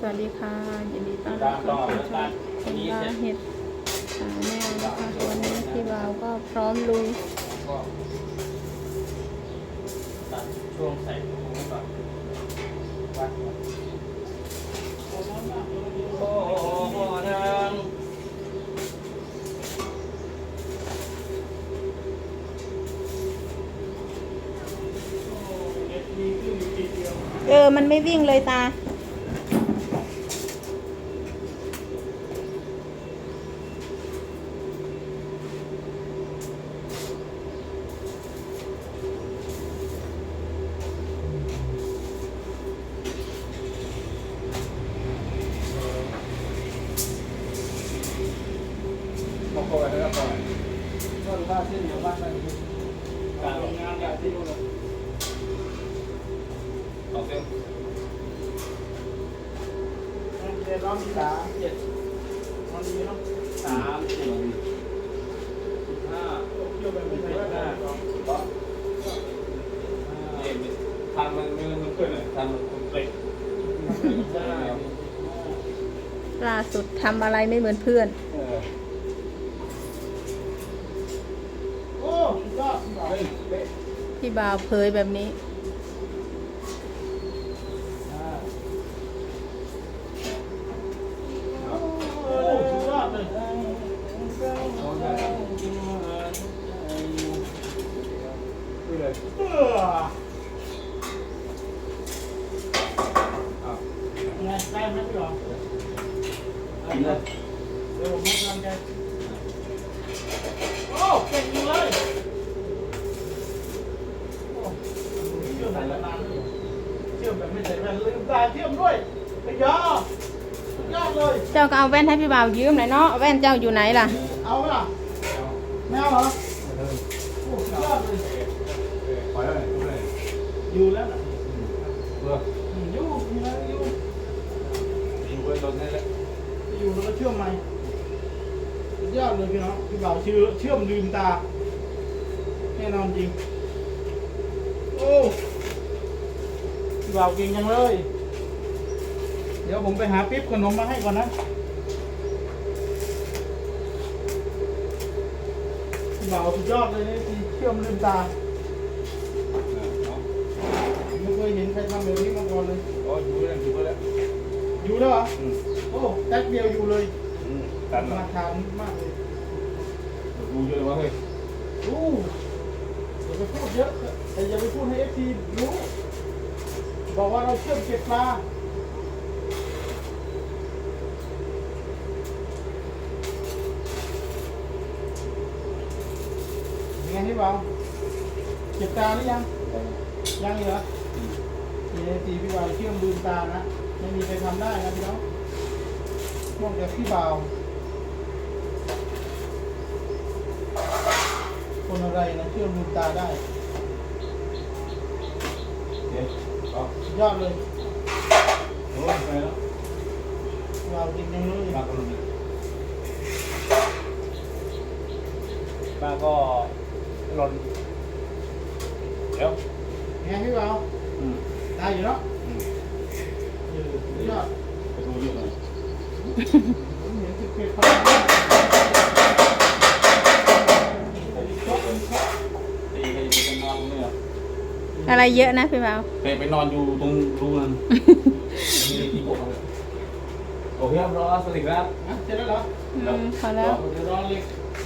สวัสดีค่ะยินดีต้อนรับเข้าสู่ช่องคนลาเห็ดสาแนวนะคะวันนี้พี่บ่าวก็พร้อมลุยก็ตัดช่วงใส่ถุงก่อนวัดโอ้โหทางเออ มันไม่วิ่งเลยตา กเขาไว้แล้วก่อนก็รู้ว่าที่เหนียวบ้านไปการงานอย่างที่นู่นเลยต่อเส้นเจ็ดร้อยสามเจ็ดมันมีเนาะสามสี่ห้าเกี่ยวแบบไม่ได้หรอกเนี่ยทางมันมันขึ้นเลยทางมันคอนเกรดล่าสุดทำอะไรไม่เหมือนเพื่อนเออ โอ้สุดยอดเฮ้ยเป๊ะพี่บ่าวเผยแบบนี้โอ้สุดยอดเลยเอาแต่กินมาไปเลยเอออ้าวไงได้ไหมพี่หรอกินเลยเดี๋ยวผมให้กำลังใจโอ้เก่งจริงเลยโอ้เชื่อมแบบนานเลยเชื่อมแบบไม่ใส่แว่นลืมตาเชื่อมด้วยไปยอสุดยอดเลย เจ้าก็เอาแว่นให้พี่บ่าวยืมหน่อยเนาะแว่นเจ้าอยู่ไหนล่ะ เอาไหมล่ะไม่เอาเหรอโอ้สุดยอดเลยไปเลยไปเลยอยู่แล้วนะเบื่ออืมอยู่มีอะไรอยู่อยู่บนรถนี่แหละอยู่แล้วก็เชื่อมใหม่สุดยอดเลยพี่น้องพี่บ่าวเชื่อเชื่อมลืมตาแน่นอนจริงโอ้พี่บ่าวเก่งจังเลย เดี๋ยวผมไปหาปิ๊บขนมมาให้ก่อนนะพี่บ่าวสุดยอดเลยนี่ที่เชื่อมลืมตาไม่เคยเห็นใครทำแบบนี้มาก่อนเลยอ๋ออยู่แล้วอยู่แล้วอยู่แล้วเหรออืมโอ้แป๊บเดียวอยู่เลยอืมตันราละคามมากเลยดูเยอะว่าเฮ้ยรู้อย่าไปพูดเยอะแต่อย่าไปพูดให้เอฟซีรู้บอกว่าเราเชื่อมเก็บปลา ยังไงพี่บ่าวเก็บตาหรือยัง ยังเหรอมีเอฟซีพี่บ่าวเชื่อมลืมตานะ ไม่มีใครทำได้นะพี่น้องนอกจากพี่บ่าวคนอะไรนะเชื่อมลืมตาได้เดี๋ยวอ๋อสุดยอดเลยโอ้ยไปแล้วเราจริงจังเลยป้าก็รู้ป้าก็ หล่นเดี๋ยวไงพี่บ่าวอืมตายอยู่เนาะอืมเออสุดยอดไปดูเยอะหน่อยผมเห็นสิบเก็บพลังนะชอบเป็นชอบตีไปไปนอนเนี่ยอะไรเยอะนะพี่บ่าวไปไปนอนอยู่ตรงรูนั้นมีที่โกงเลยโอเคครับรอสวัสดีครับอะเสร็จแล้วเหรออืมพอแล้ว เดี๋ยวรอเหล็ก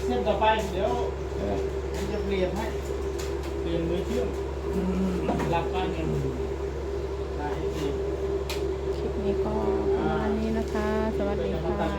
เส้นต่อไปเดี๋ยวเออผม จะเปลี่ยนให้เปลี่ยนมือเชื่อมหลับกันกันได้สิ คลิปนี้ก็ประมาณนี้นะคะ สวัสดีค่ะ